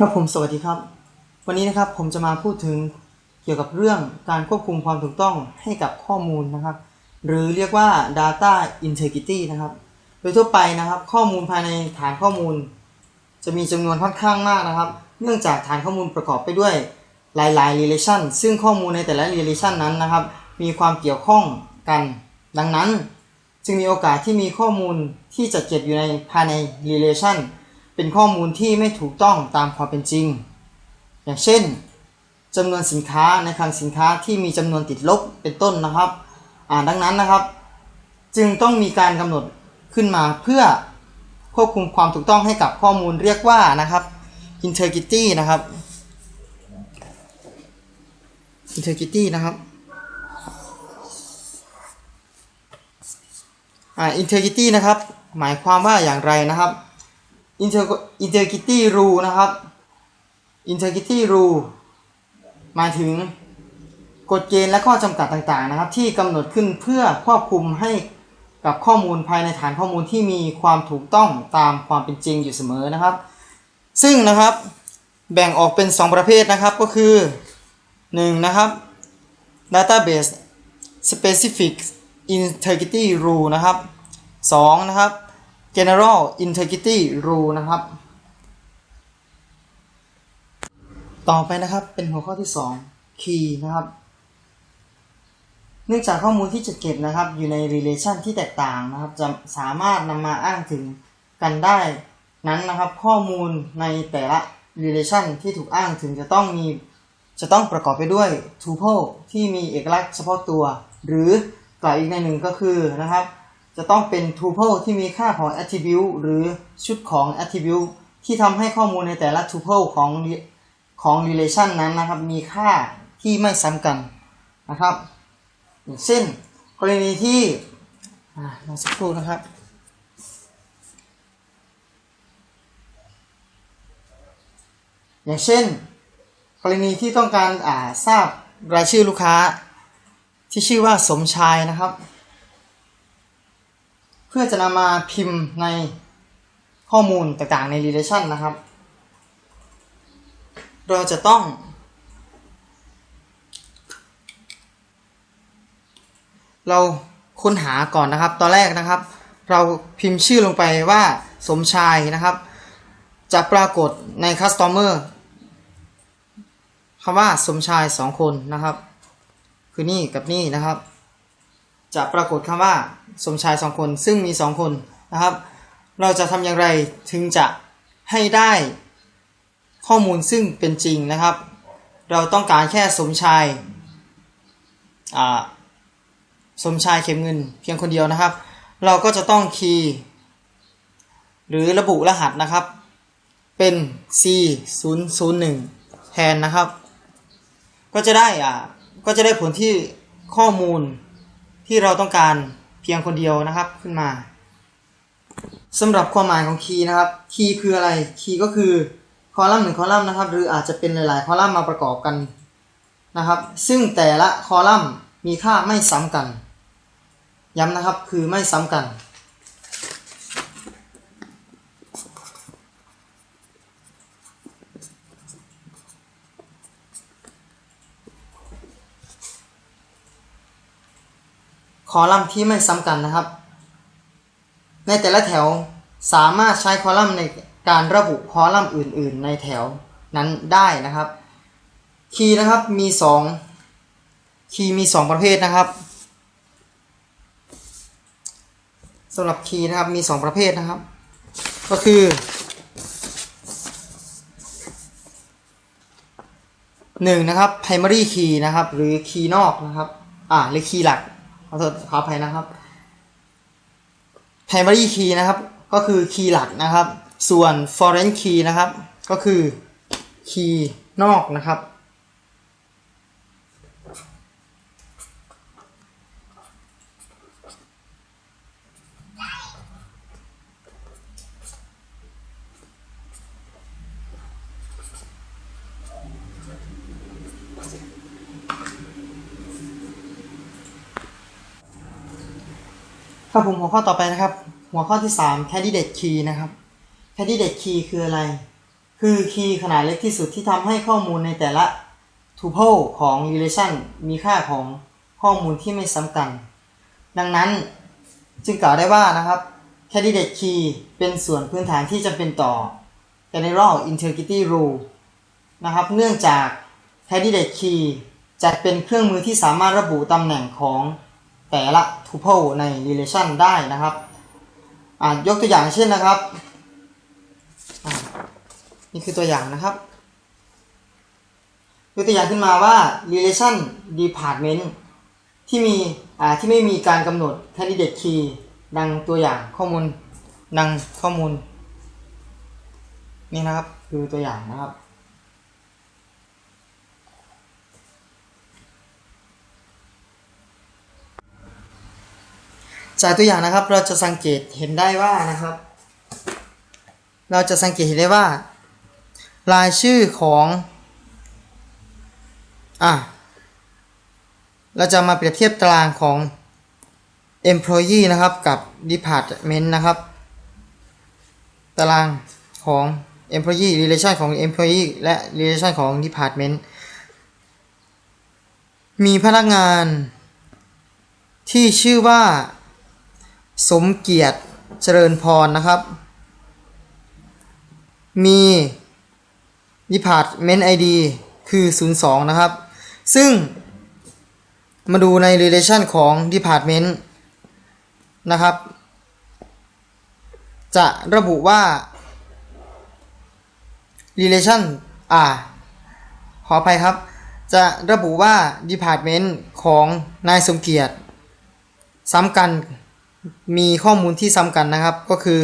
ครับผมสวัสดีครับ วันนี้นะครับผมจะมาพูดถึงเกี่ยวกับเรื่องการควบคุมความถูกต้องให้กับข้อมูลนะครับ หรือเรียกว่า data integrity นะครับ โดยทั่วไปนะครับข้อมูลภายในฐานข้อมูล จะมีจำนวนค่อนข้างมากนะครับ เนื่องจากฐานข้อมูลประกอบไปด้วยหลาย ๆ relation ซึ่งข้อมูลในแต่ละ relation นั้นนะครับ มีความเกี่ยวข้องกัน ดังนั้น จึงมีโอกาสที่มีข้อมูลที่จัดเก็บอยู่ในภายใน relation เป็นข้อมูลที่ไม่ถูกต้องตามความเป็นจริง อย่างเช่นจำนวนสินค้าในคลังสินค้าที่มีจำนวนติดลบเป็นต้นนะครับอ่าดังนั้นนะครับ จึงต้องมีการกำหนดขึ้นมาเพื่อควบคุมความถูกต้องให้กับข้อมูลเรียกว่านะครับ integrity นะครับ integrity นะครับอ่า integrity นะครับ หมายความว่าอย่างไรนะครับ Inter- integrity rule นะครับ integrity rule หมายถึงกฎเกณฑ์และข้อจำกัดต่างๆนะครับ ที่กำหนดขึ้นเพื่อควบคุมให้กับข้อมูลภายในฐานข้อมูลที่มีความถูกต้องตามความเป็นจริงอยู่เสมอนะครับ ซึ่งนะครับแบ่งออกเป็น 2 ประเภทนะครับก็คือ 1 นะครับ database specific integrity rule นะครับ 2 นะครับ general integrity rule นะครับ ต่อไปนะครับเป็นหัวข้อที่ 2 key นะครับ เนื่องจากข้อมูลที่จะเก็บนะครับ อยู่ใน relation ที่แตกต่างนะครับ จะสามารถนำมาอ้างถึงกันได้นั้นนะครับข้อมูลในแต่ละ relation ที่ถูกอ้างถึงจะต้องมีจะต้องประกอบไปด้วย tuple ที่มีเอกลักษณ์เฉพาะตัว หรือกล่าวอีกในหนึ่งก็คือนะครับ จะต้องเป็น tuple ที่มีค่าของ attribute หรือชุดของ attribute ที่ทำให้ข้อมูลในแต่ละ tuple ของของ relation นั้นนะครับมีค่าที่ไม่ซ้ำกันนะครับอย่างเช่นกรณีที่ลอ่ารอสักครู่นะครับอย่างเช่น กรณีที่ต้องการอ่าทราบรายชื่อลูกค้าที่ชื่อว่าสมชายนะครับ เพื่อจะนำมาพิมพ์ในข้อมูลต่างๆใน relation นะครับ เราจะต้อง เราค้นหาก่อนนะครับ ตอนแรกนะครับ เราพิมพ์ชื่อลงไปว่าสมชายนะครับ จะปรากฏใน customer คำว่าสมชายสองคนนะครับ คือนี่กับนี่นะครับ จะปรากฏคำว่าสมชายสองคนซึ่งมีสองคนนะครับ เราจะทำอย่างไรถึงจะให้ได้ข้อมูลซึ่งเป็นจริงนะครับ เราต้องการแค่สมชายสมชายเข็มเงินเพียงคนเดียวนะครับ เราก็จะต้องคีย์หรือระบุรหัสนะครับ เป็น C 0 0 1แทนนะครับ ก็จะได้อ่าก็จะได้ผลที่ข้อมูล ที่เราต้องการเพียงคนเดียวนะครับขึ้นมาสำหรับความหมายของคีย์นะครับคีย์คืออะไรคีย์ก็คือคอลัมน์หนึ่งคอลัมน์นะครับ หรืออาจจะเป็นหลาย ๆ คอลัมน์มาประกอบกันนะครับ ซึ่งแต่ละคอลัมน์มีค่าไม่ซ้ำกัน ย้ำนะครับคือไม่ซ้ำกัน คอลัมน์ที่ไม่ซ้ำกันนะครับ ในแต่ละแถวสามารถใช้คอลัมน์ในการระบุคอลัมน์อื่น ๆ ในแถวนั้นได้นะครับ คีย์นะครับมีสองคีย์มีสองประเภทนะครับสำหรับคีย์นะครับมีสองประเภทนะครับ ก็คือหนึ่งนะครับ primary key นะครับ หรือคีย์นอกนะครับ อ่าหรือคีย์หลัก ขอโทษขออภัยนะครับ primary key นะครับ ก็คือคีย์หลักนะครับ ส่วน foreign key นะครับ ก็คือคีย์นอกนะครับ ครับผมหัวข้อต่อไปนะครับ หัวข้อที่ 3 candidate key นะครับ candidate key คืออะไร คือคีย์ขนาดเล็กที่สุดที่ทำให้ข้อมูลในแต่ละ tuple ของ relation มีค่าของข้อมูลที่ไม่ซ้ำกัน ดังนั้นจึงกล่าวได้ว่านะครับ candidate key เป็นส่วนพื้นฐานที่จำเป็นต่อ general integrity rule นะครับ เนื่องจาก candidate key จะเป็นเครื่องมือที่สามารถระบุตำแหน่งของ แต่ละ tuple ใน relation ได้นะครับยกตัวอย่างเช่นนะครับ นี่คือตัวอย่างนะครับยกตัวอย่างขึ้นมาว่า relation department ที่มีที่ไม่มีการกำหนด candidate key ดังตัวอย่างข้อมูลดังข้อมูล นี่นะครับคือตัวอย่างนะครับ จากตัวอย่างนะครับ เราจะสังเกตเห็นได้ว่านะครับ เราจะสังเกตเห็นได้ว่า รายชื่อของอะเราจะมาเปรียบเทียบตารางของ employee นะครับกับ department นะครับ ตารางของ employee relation ของ employee และ relation ของ department มีพนักงานที่ชื่อว่า สมเกียรติเจริญพรนะครับ มี Department ID คือ 02 นะครับ ซึ่งมาดูใน relation ของ Department นะครับ จะระบุว่า relation อ่า ขออภัยครับ จะระบุว่า Department ของนายสมเกียรติ ซ้ำกัน มีข้อมูลที่ซ้ำกันนะครับ ก็คือ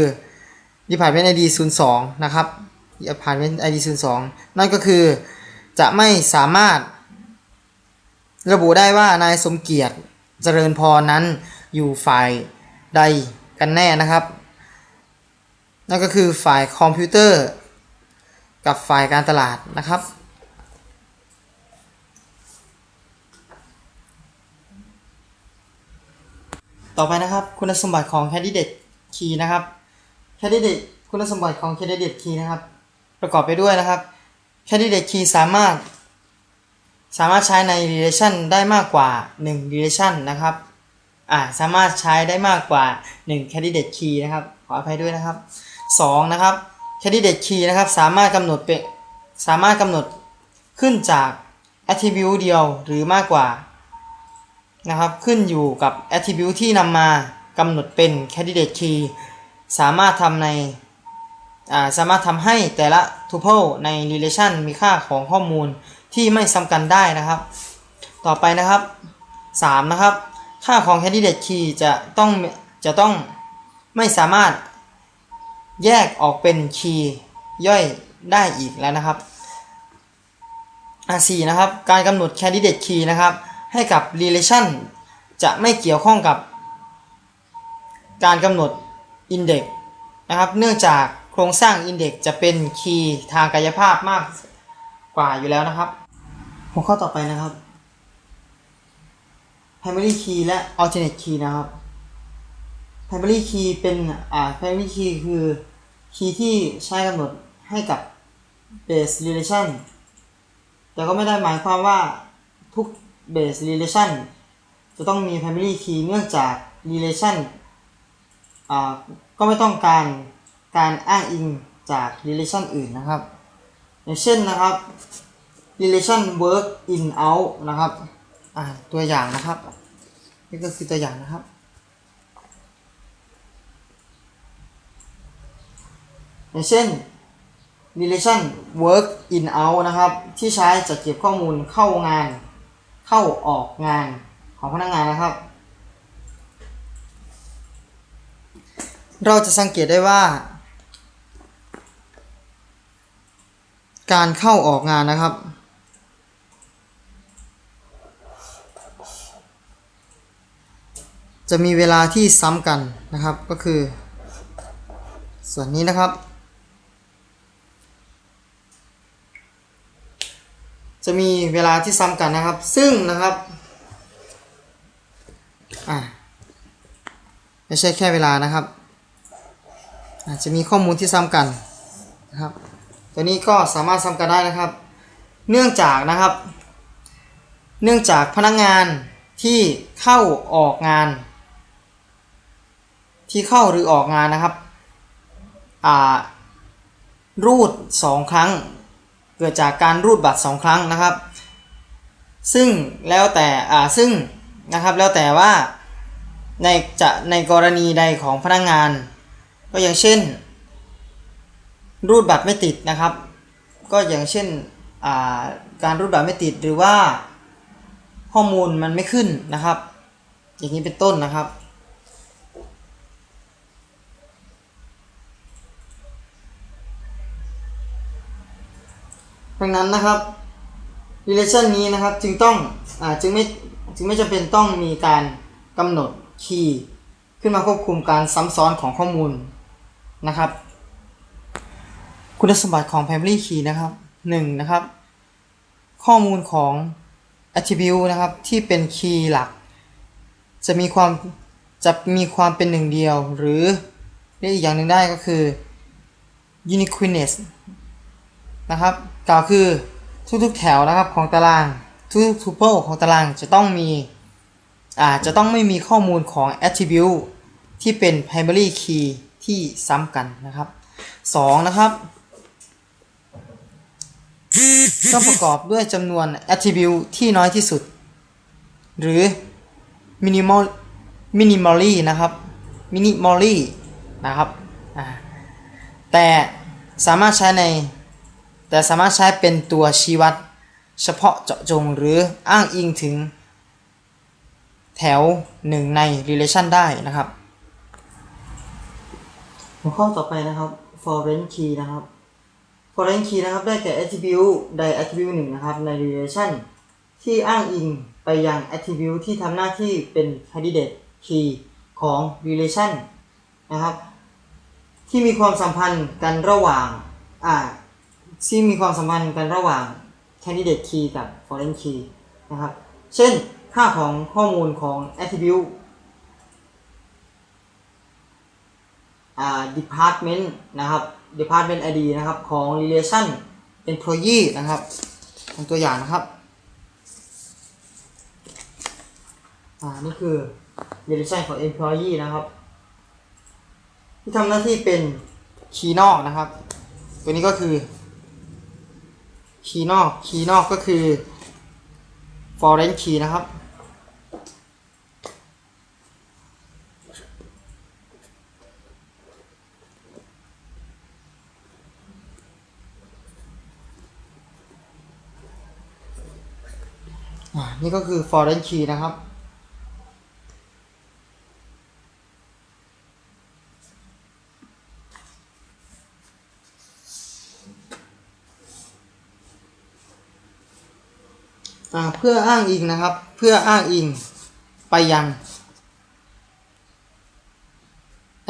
Department ID 02นะครับ Department ID 02นั่นก็คือจะไม่สามารถระบุได้ว่านายสมเกียรติเจริญพรนั้นอยู่ฝ่ายใดกันแน่นะครับ นั่นก็คือฝ่ายคอมพิวเตอร์ กับฝ่ายการตลาดนะครับ ต่อไปนะครับคุณสมบัติของ candidate key นะครับ candidate คุณสมบัติของ candidate key นะครับ ประกอบไปด้วยนะครับ candidate key สามารถ สามารถใช้ใน relation ได้มากกว่า 1 relation นะครับอ่าสามารถใช้ได้มากกว่า 1 candidate key นะครับขออภัยด้วยนะครับ 2 นะครับ candidate key นะครับสามารถกำหนดเป็นสามารถกำหนดขึ้นจาก attribute เดียวหรือมากกว่า นะครับขึ้นอยู่กับ attribute ที่นำมากำหนดเป็น candidate key สามารถทำในาสามารถทำให้แต่ละ tuple ใน relation มีค่าของข้อมูลที่ไม่ซ้ำกันได้นะครับ ต่อไปนะครับ 3 นะครับ ค่าของ candidate key จะต้องจะต้องไม่สามารถแยกออกเป็นคีย์ย่อยได้อีกแล้วนะครับอ่าสี่นะครับ การกำหนด candidate key นะครับ ให้กับ relation จะไม่เกี่ยวข้องกับ การกำหนด index นะครับ เนื่องจากโครงสร้าง index จะเป็นคีย์ทางกายภาพมากกว่าอยู่แล้วนะครับ หัวข้อต่อไปนะครับ primary key และ alternate key นะครับ primary key เป็นอ่า primary key คือ คีย์ที่ใช้กำหนดให้กับ base relation แต่ก็ไม่ได้หมายความว่าทุก base relation จะต้องมี primary key เนื่องจาก relation ก็ไม่ต้องการการอ้างอิงจาก relation อื่นนะครับ อย่างเช่นนะครับ relation work in out นะครับตัวอย่างนะครับ นี่ก็คือตัวอย่างนะครับอย่างเช่น relation work in out นะครับ ที่ใช้จัดเก็บข้อมูลเข้างาน เข้าออกงานของพนักงานนะครับ เราจะสังเกตได้ว่า การเข้าออกงานนะครับ จะมีเวลาที่ซ้ำกันนะครับก็คือ ส่วนนี้นะครับ จะมีเวลาที่ซ้ำกันนะครับ ซึ่งนะครับอ่าไม่ใช่แค่เวลานะครับอาจจะมีข้อมูลที่ซ้ำกันนะครับ ตัวนี้ก็สามารถซ้ำกันได้นะครับ เนื่องจากนะครับ เนื่องจากพนักงานที่เข้าออกงาน ที่เข้าหรือออกงานนะครับ อ่า รูด 2 ครั้ง เกิดจากการรูดบัตร 2 ครั้งนะครับ ซึ่งแล้วแต่อ่าซึ่งนะครับแล้วแต่ว่าในจะในกรณีใดของพนักงาน ก็อย่างเช่น รูดบัตรไม่ติดนะครับ ก็อย่างเช่นอ่าการรูดบัตรไม่ติดหรือว่าข้อมูลมันไม่ขึ้นนะครับ อย่างนี้เป็นต้นนะครับ ดังนั้นนะครับ relation นี้นะครับจึงต้องอจึงไม่จึงไม่จำเป็นต้องมีการกำหนดคีย์ขึ้นมาควบคุมการซ้ำซ้อนของข้อมูลนะครับ คุณสมบัติของ primary key นะครับ1นะครับ ข้อมูลของ attribute นะครับที่เป็นคีย์หลัก จะมีความจะมีความเป็นหนึ่งเดียว หรือเรียกอีกอย่างหนึ่งได้ก็คือ uniqueness นะครับกล่าวคือทุกๆแถวนะครับของตารางทุกๆ tuple ของตารางจะต้องมีอ่าจะต้องไม่มีข้อมูลของ attribute ที่เป็น primary key ที่ซ้ำกันนะครับ 2 นะครับต้องประกอบด้วยจำนวน attribute ที่น้อยที่สุด หรือ minimal minimally นะครับ minimally นะครับแต่สามารถใช้ใน แต่สามารถใช้เป็นตัวชี้วัด เฉพาะเจาะจงหรืออ้างอิงถึง แถวหนึ่งใน relation ได้นะครับ หัวข้อต่อไปนะครับ foreign key นะครับ foreign key นะครับได้แก่ attribute ใด attribute หนึ่งนะครับใน relation ที่อ้างอิงไปยัง attribute ที่ทำหน้าที่เป็น candidate key ของ relation นะครับ ที่มีความสัมพันธ์กันระหว่างอ่า ที่มีความสัมพันธ์กันระหว่าง candidate key กับ foreign key นะครับ เช่น ค่าของข้อมูลของ attribute อ่า department นะครับ department ID นะครับ ของ relation employee นะครับเป็นตัวอย่างนะครับ อ่า นี่คือ relation ของ employee นะครับ ที่ทำหน้าที่เป็นคีย์นอกนะครับ ตัวนี้ก็คือ คีย์นอกคีย์นอกก็คือ foreign key นะครับ นี่ก็คือ foreign key นะครับ เพื่ออ้างอิงนะครับ เพื่ออ้างอิงไปยัง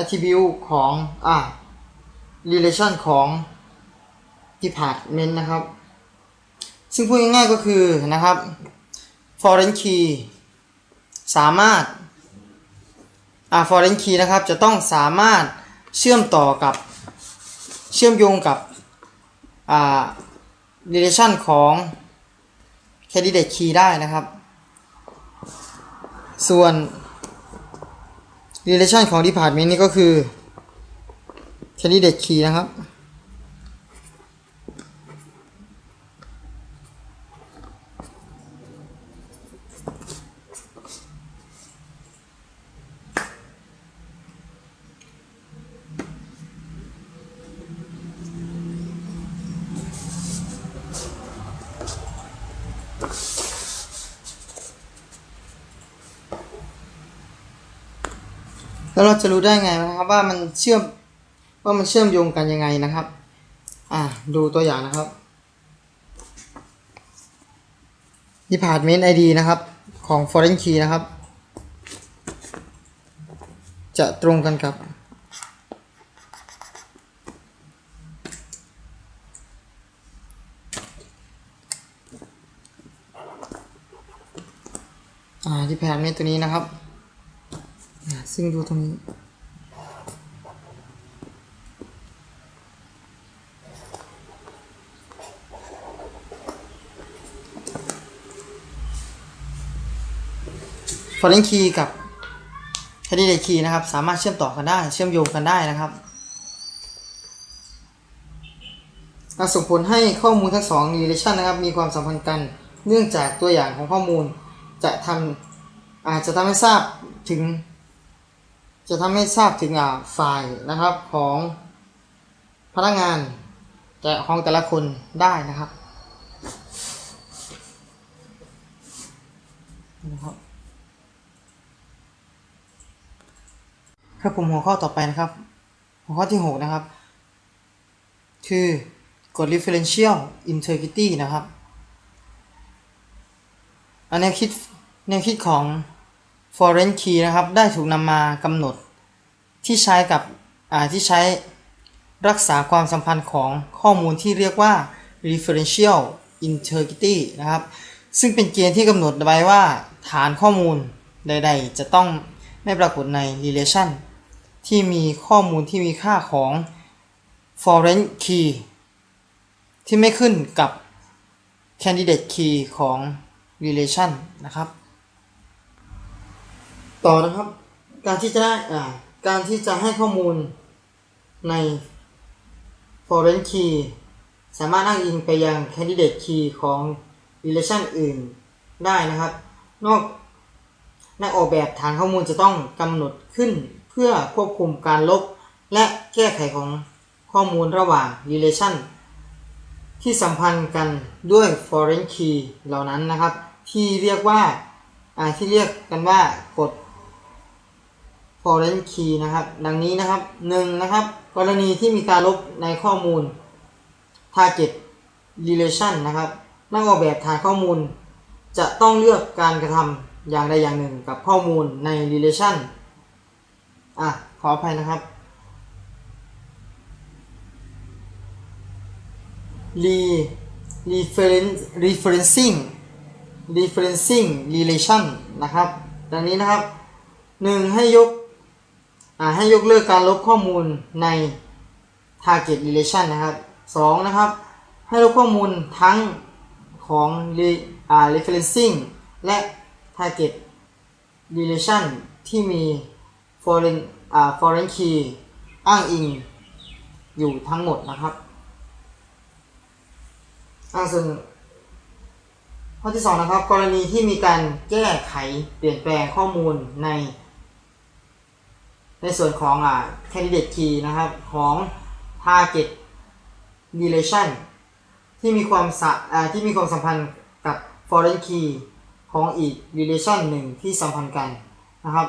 attribute ของอ่า relation ของ department นะครับ ซึ่งพูดง่ายๆก็คือนะครับ foreign key สามารถอ่า foreign key นะครับ จะต้องสามารถเชื่อมต่อกับเชื่อมโยงกับอ่า relation ของ candidate key ได้นะครับ ส่วน relation ของ department นี่ก็คือ candidate key นะครับ แล้วเราจะรู้ได้ไงนะครับว่ามันเชื่อมว่ามันเชื่อมโยงกันยังไงนะครับ อ่าดูตัวอย่างนะครับ Department ID นะครับของ Foreign Key นะครับ จะตรงกันกับอ่า Department ตัวนี้นะครับ ซึ่งดูตรงนี้ foreign key กับ candidate นะครับ สามารถเชื่อมต่อกันได้ เชื่อมโยงกันได้นะครับส่งผลให้ข้อมูลทั้งสองนีเดชันนะครับ มีความสัมพันธ์กัน เนื่องจากตัวอย่างของข้อมูลจะทำอาจจะทำให้ทราบถึง จะทำให้ทราบถึงอ่าไฟล์นะครับของพนักงานแต่ของแต่ละคนได้นะครับนะครับครับผมหัวข้อต่อไปนะครับ หัวข้อที่ 6 นะครับ คือกฎ differential integrity นะครับอันแนวคิดแนวคิดของ foreign key นะครับ ได้ถูกนำมากำหนด ที่ใช้กับที่ใช้รักษาความสัมพันธ์ของข้อมูลที่เรียกว่า referential integrity นะครับ ซึ่งเป็นเกณฑ์ที่กำหนดไว้ว่าฐานข้อมูลใด ๆ จะต้องไม่ปรากฏใน relation ที่มีข้อมูลที่มีค่าของ foreign key ที่ไม่ขึ้นกับ candidate key ของ relation นะครับ ต่อนะครับ การที่จะได้อ่าการที่จะให้ข้อมูลใน foreign key สามารถอ้างอิงไปยัง candidate key ของ relation อื่นได้นะครับ นอกนักออกแบบฐานข้อมูลจะต้องกำหนดขึ้นเพื่อควบคุมการลบ และแก้ไขของข้อมูลระหว่าง relation ที่สัมพันธ์กันด้วย foreign key เหล่านั้นนะครับ ที่เรียกว่าอ่าที่เรียกกันว่ากฎ foreign key นะครับ ดังนี้นะครับหนึ่งนะครับ กรณีที่มีการลบในข้อมูล target relation นะครับ นักออกแบบฐานข้อมูล จะต้องเลือกการกระทำอย่างใดอย่างหนึ่งกับข้อมูลใน relation อะ ขออภัยนะครับ re reference referencing referencing relation นะครับ ดังนี้นะครับหนึ่งให้ยก ให้ยกเลิกการลบข้อมูลใน target relation นะครับสองนะครับ ให้ลบข้อมูลทั้งของ re, อ referencing และ target relation ที่มี foreign foreign key อ้างอิงอยู่ทั้งหมดนะครับอ่าส่วนข้อที่สองนะครับ กรณีที่มีการแก้ไขเปลี่ยนแปลงข้อมูลใน ในส่วนของอ่า candidate key นะครับของ target relation ที่มีความสะอ่าที่มีความสัมพันธ์กับ foreign key ของอีก relation หนึ่งที่สัมพันธ์กันนะครับ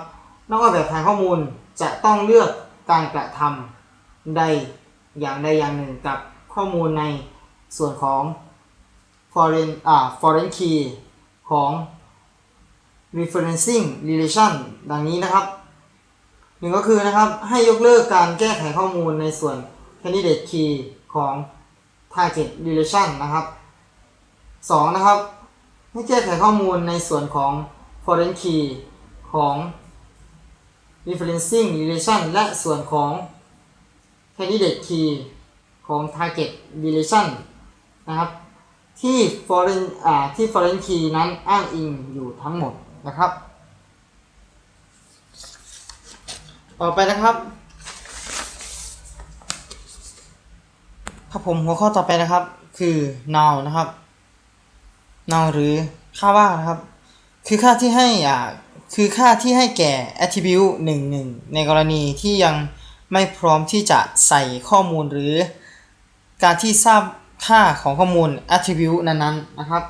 นอกแบบฐานข้อมูลจะต้องเลือกการกระทำใดอย่างใดอย่างหนึ่งกับข้อมูลในส่วนของ foreign อ่า foreign key ของ referencing relation ดังนี้นะครับ หนึ่งก็คือนะครับให้ยกเลิกการแก้ไขข้อมูลในส่วน candidate key ของ target relation นะครับสองนะครับ ให้แก้ไขข้อมูลในส่วนของ foreign key ของ referencing relation และส่วนของ candidate key ของ target relation นะครับ ที่ foreign อ่าที่ foreign key นั้นอ้างอิงอยู่ทั้งหมดนะครับ ต่อไปนะครับครับผมหัวข้อต่อไปนะครับ คือ now นะครับ now หรือค่าว่านะครับ คือค่าที่ให้อ่าคือค่าที่ให้แก่ attribute 1 1 ในกรณีที่ยังไม่พร้อมที่จะใส่ข้อมูลหรือ การที่ทราบค่าของข้อมูล attribute นั้นๆนะครับ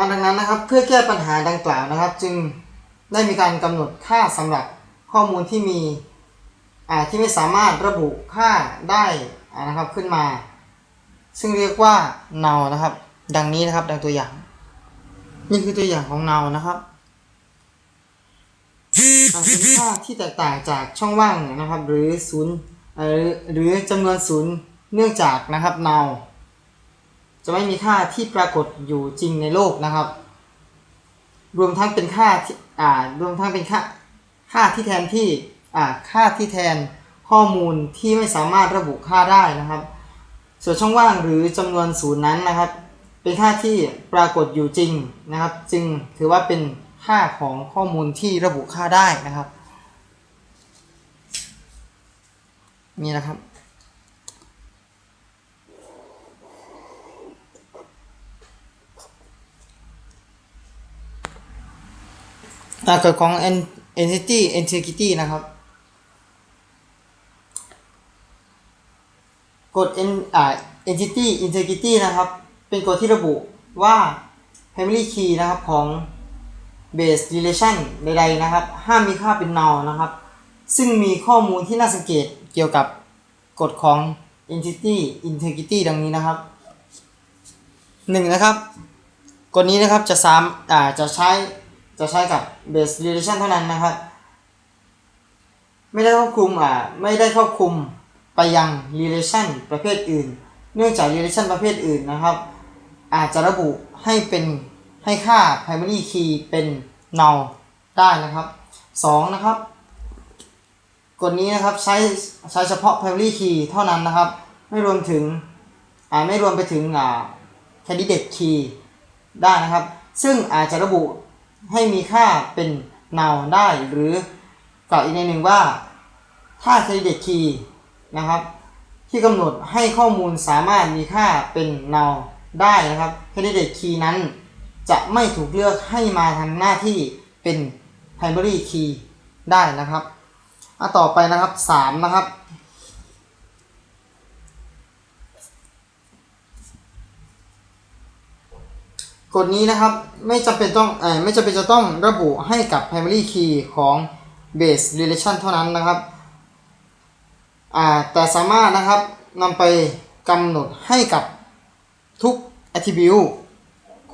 อันดังนั้นนะครับเพื่อแก้ปัญหาดังกล่าวนะครับ จึงได้มีการกำหนดค่าสำหรับข้อมูลที่มีอ่าที่ไม่สามารถระบุค่าได้นะครับขึ้นมา ซึ่งเรียกว่า null นะครับ ดังนี้นะครับดังตัวอย่าง นี่คือตัวอย่างของ null นะครับเป็นค่าที่แตกต่างจากช่องว่างนะครับ หรือศูนย์เออหรือจำนวนศูนย์เนื่องจากนะครับ null จะไม่มีค่าที่ปรากฏอยู่จริงในโลกนะครับ รวมทั้งเป็นค่าที่อ่ารวมทั้งเป็นค่าค่าที่แทนที่อ่าค่าที่แทนข้อมูลที่ไม่สามารถระบุค่าได้นะครับ ส่วนช่องว่างหรือจำนวนศูนย์นั้นนะครับ เป็นค่าที่ปรากฏอยู่จริงนะครับ จึงถือว่าเป็นค่าของข้อมูลที่ระบุค่าได้นะครับ นี่นะครับ อ่ากฎของ entity integrity นะครับ กฎ en อ่า entity integrity นะครับ เป็นกฎที่ระบุว่า primary key นะครับของ base relation ใดๆนะครับ ห้ามมีค่าเป็น null นะครับ ซึ่งมีข้อมูลที่น่าสังเกตเกี่ยวกับกฎของ entity integrity ดังนี้นะครับหนึ่งนะครับ กฎนี้นะครับจะสามอ่าจะใช้ จะใช้กับ base relation เท่านั้นนะครับ ไม่ได้ครอบคลุมอ่าไม่ได้ครอบคลุมไปยัง relation ประเภทอื่น เนื่องจาก relation ประเภทอื่นนะครับ อาจจะระบุให้เป็นให้ค่า primary key เป็น null ได้นะครับสองนะครับกฎนี้นะครับใช้ใช้เฉพาะ primary key เท่านั้นนะครับ ไม่รวมถึงอ่าไม่รวมไปถึงอ่า candidate key ได้นะครับ ซึ่งอาจจะระบุ ให้มีค่าเป็น null ได้หรือกล่าวอีกในหนึ่งว่า ถ้า candidate key นะครับ ที่กำหนดให้ข้อมูลสามารถมีค่าเป็น null ได้นะครับ candidate key นั้น จะไม่ถูกเลือกให้มาทำหน้าที่เป็น primary key ได้นะครับอะต่อไปนะครับสามนะครับ กฎนี้นะครับไม่จำเป็นต้องอไม่จำเป็นจะต้องระบุให้กับ primary key ของ base relation เท่านั้นนะครับแต่สามารถนะครับนำไปกำหนดให้กับทุก attribute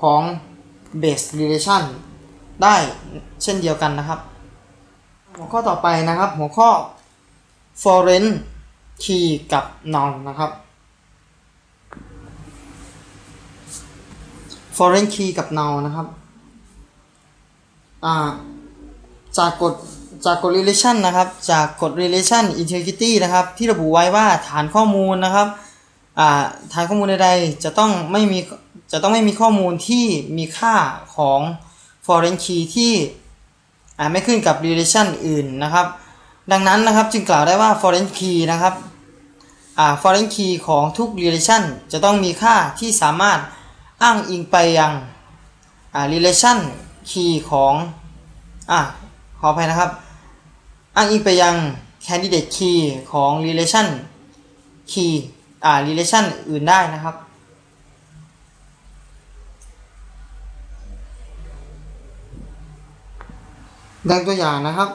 ของ base relation ได้เช่นเดียวกันนะครับ หัวข้อต่อไปนะครับหัวข้อ foreign key กับ null นะครับ foreign key กับ null นะครับาจากกฎจาก กฎ relation นะครับ จากกฎ relation integrity นะครับ ที่ระบุไว้ว่าฐานข้อมูลนะครับฐานข้อมูลใดๆจะต้องไม่มีจะต้องไม่มีข้อมูลที่มีค่าของ foreign key ที่ไม่ขึ้นกับ relation อื่นนะครับ ดังนั้นนะครับจึงกล่าวได้ว่า foreign key นะครับอ่า foreign key ของทุก relation จะต้องมีค่าที่สามารถ อ้างอิงไปยังอ่า relation key ของอ่าขออภัยนะครับ อ้างอิงไปยัง candidate key ของ relation key อ่า relation อื่นได้นะครับ ดังตัวอย่างนะครับ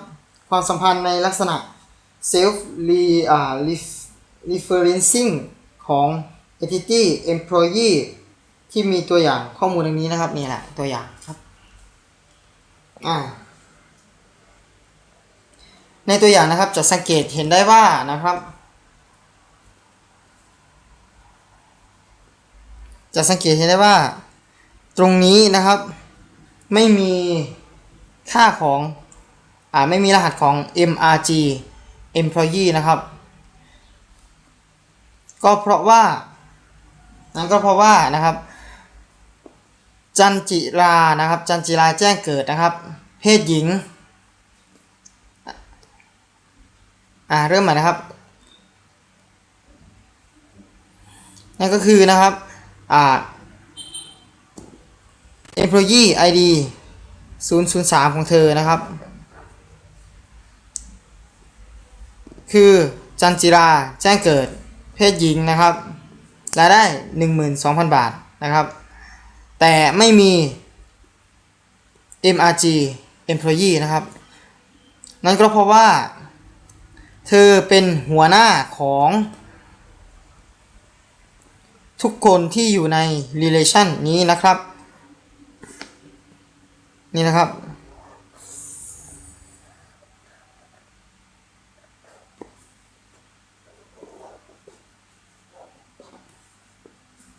ความสัมพันธ์ในลักษณะ self re อ่า referencing ของ entity employee ที่มีตัวอย่างข้อมูลดังนี้นะครับ นี่แหละตัวอย่างครับอ่าในตัวอย่างนะครับจะสังเกตเห็นได้ว่านะครับ จะสังเกตเห็นได้ว่า ตรงนี้นะครับ ไม่มีค่าของอ่าไม่มีรหัสของ MRG employee นะครับ ก็เพราะว่านั่นก็เพราะว่านะครับ จันจิรานะครับ จันจิราแจ้งเกิดนะครับ เพศหญิงอ่าเริ่มใหม่นะครับนั่นก็คือนะครับอ่า employee ID 003 ของเธอนะครับ คือจันจิราแจ้งเกิดเพศหญิงนะครับรายได้ 12,000 บาทนะครับ แต่ไม่มี MRG employee นะครับ นั่นก็เพราะว่า เธอเป็นหัวหน้าของ ทุกคนที่อยู่ใน relation นี้นะครับ นี่นะครับ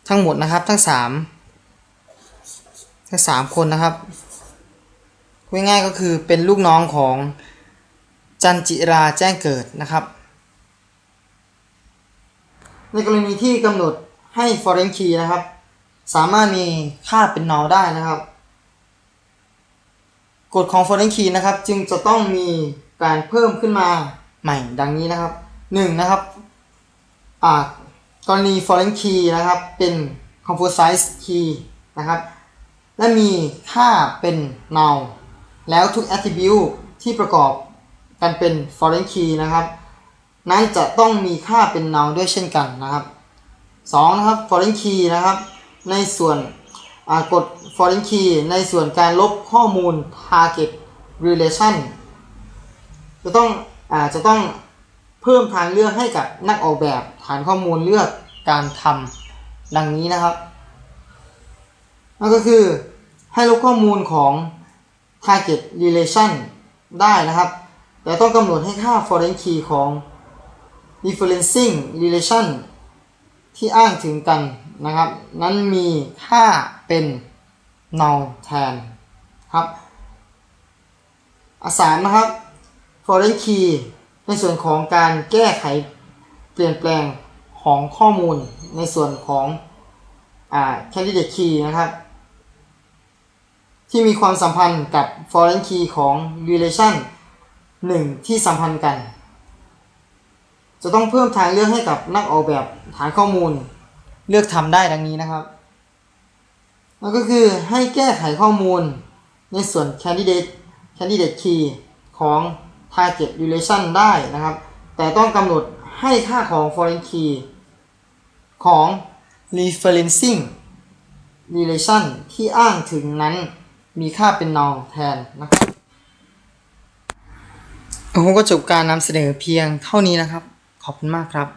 ทั้งหมดนะครับทั้งสาม ทั้งสามคนนะครับง่ายๆก็คือเป็นลูกน้องของจันจิราแจ้งเกิดนะครับ ในกรณีที่กำหนดให้ foreign key นะครับ สามารถมีค่าเป็น null ได้นะครับ กฎของ foreign key นะครับ จึงจะต้องมีการเพิ่มขึ้นมาใหม่ดังนี้นะครับหนึ่งนะครับอ่ากรณี foreign key นะครับ เป็น composite key นะครับ และมีค่าเป็น null แล้วทุก attribute ที่ประกอบกันเป็น foreign key นะครับนั้นจะต้องมีค่าเป็น null ด้วยเช่นกันนะครับสองนะครับ foreign key นะครับ ในส่วนกด foreign key ในส่วนการลบข้อมูล target relation จะต้องอาจะต้องเพิ่มทางเลือกให้กับนักออกแบบฐานข้อมูลเลือกการทำดังนี้นะครับนั่นก็คือ ให้ลบข้อมูลของ target relation ได้นะครับ แต่ต้องกำหนดให้ค่า foreign key ของ referencing relation ที่อ้างถึงกันนะครับ นั้นมีค่าเป็น null แทนครับอาสามนะครับ foreign key ในส่วนของการแก้ไขเปลี่ยนแปลงของข้อมูลในส่วนของอ่า candidate key นะครับ ที่มีความสัมพันธ์กับ foreign key ของ relation 1 ที่สัมพันธ์กัน จะต้องเพิ่มทางเลือกให้กับนักออกแบบฐานข้อมูล เลือกทำได้ดังนี้นะครับนั่นก็คือให้แก้ไขข้อมูลในส่วน candidate candidate key ของ target relation ได้นะครับ แต่ต้องกำหนดให้ค่าของ foreign key ของ referencing relation ที่อ้างถึงนั้น มีค่าเป็นนองแทนนะครับผมก็จบการนำเสนอเพียงเท่านี้นะครับ ขอบคุณมากครับ